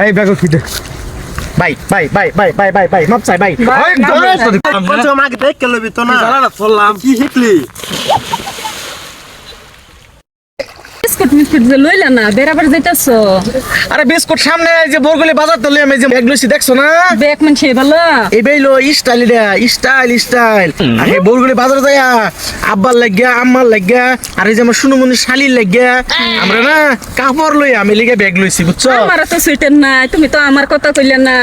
এই ব্যাগও খিদে bye bye bye bye bye bye bye মাপ চাই বাই। ভাই, এই, না, ধরে না, তোদের না, কাম, পঞ্চ হ্যাঁ? মাকে দেখ কে লবি তো না। জানা না চললাম কি শিখলি? বিস্কুট যে লইলা না বেড়াবার যাইতাছ? আরে বিস্কুট সামনে যে বরগুলি বাজার তো আমি যে ব্যাগ লইছি দেখছ না? বেক মান সে ভালো। এই বেইলো স্টাইল এটা স্টাইল স্টাইল। আরে বরগুলি বাজার যাইয়া আব্বার লাগিয়া আম্মার লাগিয়া আর এই যে আমার সুনুমনি শালির লাগিয়া আমরা না কাপড় লই আমি লিগে ব্যাগ লইছি বুঝছ? আমার তো সুইটার নাই তুমি তো আমার কথা কইলে না।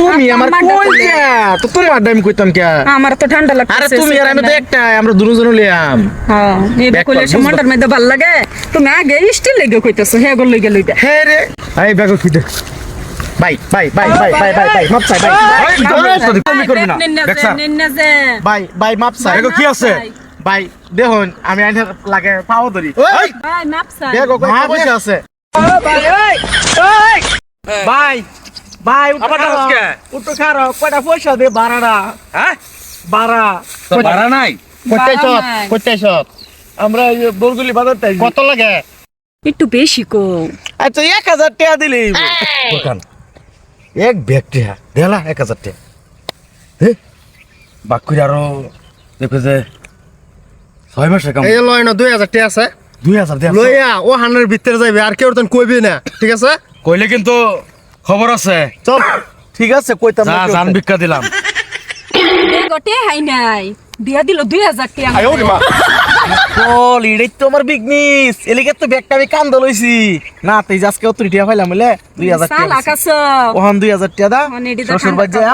তুমি আমার আমার কই ডাকলে। যা তো তোমার আমি কইতাম কে? আমার তো ঠান্ডা লাগছে আরে তুমি আর আমি তো একটাই আমরা দুজন লইয়াম। হ্যাঁ এই কইলে মধ্যে ভালো লাগে। তুমি আগে স্টিল লেগে কইতাছো হে গল লইগে লইগে হে রে। এই ব্যাগও খিদে। Bye bye bye bye bye bye bye মাপ চাই বাই। ধরে করবি না। দেখ স্যার। বাই বাই মাপ চাই। এগো কি আছে? ভাই দেখুন আমি আইনের লাগে পাও ধরি। ওই! ভাই কয় পয়সা আছে? ভাই আবার ডাকস কে? উঠো খারো কয়টা পয়সা দে? বাড়াটা হ্যাঁ? বাড়া তো নাই? কোথায় বাবা সব নাই। কোথায় সব আমরা বরগুলি বাজার তাই কত লাগে? একটু বেশি কো। আচ্ছা এক হাজার টাকা দিলি দোকান। এক হ্যাঁ দেলা এক হাজার টাকা। হে বাকুরি আরও দেখো যে ছয় মাসে কাম। এই লয় না দুই হাজার টাকা আছে। দুই হাজার দেয়া লইয়া ও হানের ভিতরে যাইবে আর কেউ তখন কইবি না ঠিক আছে? কইলে কিন্তু খবর আছে? চল। ঠিক আছে কইতাম না জান ভিক্ষা দিলাম। গটে হাই নাই। দিয়া দিল দুই হাজার টাকা আয়ো রে মা। বল এটাই তো আমার বিজনেস এলিগে তো ব্যাগটা আমি কান্দ লইছি। না তুই আজকে অত টিয়া পাইলাম বলে দুই হাজার সাল আকাশ। দুই হাজার টাকা দা শ্বশুর বাদ যাই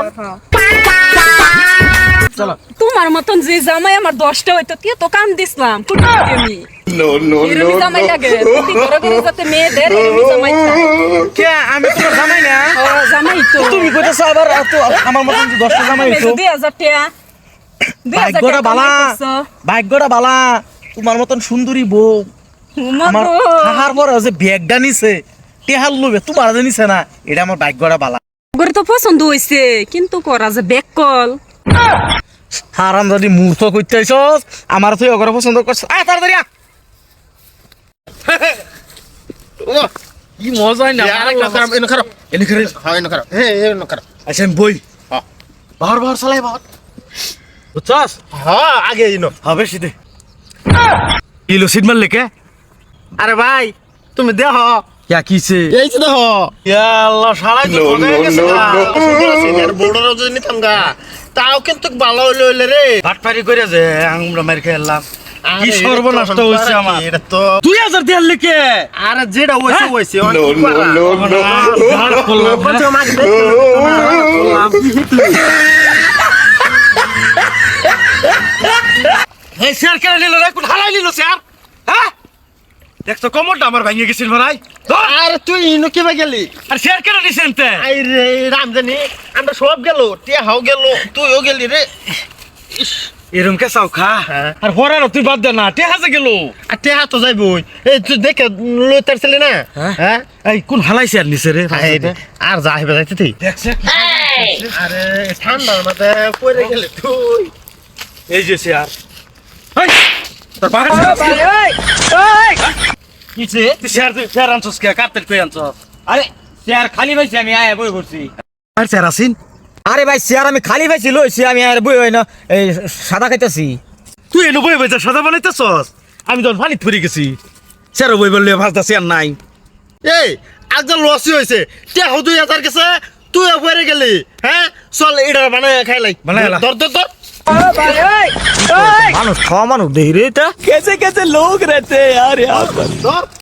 চলো। তোমার মতন যে জামাই আমার দশটা হইতো তুই তো কাম দিছিলাম কুটি আমি এরমি জামাই লাগে। প্রতি ঘরে ঘরে যাতে মেয়েদের এরমি জামাই। কে? আমি তোমার জামাই না? জামাই তো। তুমি কইতেছো আবার এত আমার মতন যে জামাই হইছো? দুই হাজার টাকা ভাগ্যটা বালা। ভাগ্যটা বালা। তোমার মতন সুন্দরী বউ। আমার খাহার পরে যে ব্যাগটা নিছে টেহাল লোবে তোমার যে না এটা আমার ভাগ্যটা বালা। ওগরে তো পছন্দ হইছে কিন্তু করা যে ব্যাক কল। হারাম যদি মূর্খ করতে আমার তুই ওগরে পছন্দ করছ তাড়াতাড়ি আ ও কি মজা না? আরেকটা খারাপ এনে খারাপ এনে করে হ্যাঁ এনে খারাপ। হ্যাঁ এনে খারাপ। আচ্ছা আমি বই। হ্যাঁ। বাহার বাহার চালাই বাহার। বুঝছস? হ্যাঁ আগে ইনো হবে সিধে ইলো সিট মারলে কে? আরে ভাই তুমি দেহ ইয়া কিছে এই দেহ ইয়া আল্লাহ শালাই তো ঠকে গেছে না। বড়রা যদি নিতাম গা। তাও কিন্তু ভালো হইলে হইলে রে। ভাটপারি করে যে আমরা মার খেলাম কি হয়েছে আর আমার এটা তো দুই হাজার দেওয়ার লিখে আরে যেটা হইছে হ্যাঁ? হইছে দেখতে এই শেয়ার কেন নিল রে কোন হালাই নিল শেয়ার হ্যাঁ দেখছ কমরটা আমার ভেঙে গেছিল ভাই আরে তুই ইনো কিবা গেলি আর শেয়ার কেন দিছেন তে আই রে রামজানি আমরা সব গেল টিয়া হাও গেল তুইও গেলি রে এরম কে চাও খা। হ্যাঁ। আর হরার তুই বাদ দে না তে হাজে গেল। আর টিয়া তো যাইবই। এই তুই দেখে লই তারছিলি না? হ্যাঁ? হ্যাঁ? এই কোন হালাই শেয়ার নিছে রে আর যা হইবে যাইতে তুই। দেখছে আরে ঠান্ডার মধ্যে পড়ে গেলে তুই। এই যে শেয়ার এই! তোর বাগান কিছে তুই শেয়ার তুই শেয়ার আনছস কে? কাটতে কই আনছস? আরে চেয়ার খালি পাইছি আমি আয় বই করছি আর শেয়ার আসিন আরে ভাই চেয়ার আমি খালি পাইছি লইছি আমি আর বই হয় না এই সাদা খাইতেছি তুই এনে বই বই সাদা বানাইতেছস আমি তখন পানি ফুরি গেছি শেয়ার বই বললে ভাজটা শেয়ার নাই এই আজ লসি হইছে টিয়া হাও দুই হাজার গেছে তুই পড়ে গেলি হ্যাঁ চল এটা বানায় খাইলাই বানায় খাইলা। ধর ধর ধর মানুষ খাওয়া মানুষ দেখি রে এটা कैसे कैसे लोग रहते हैं यार यहाँ पर ধর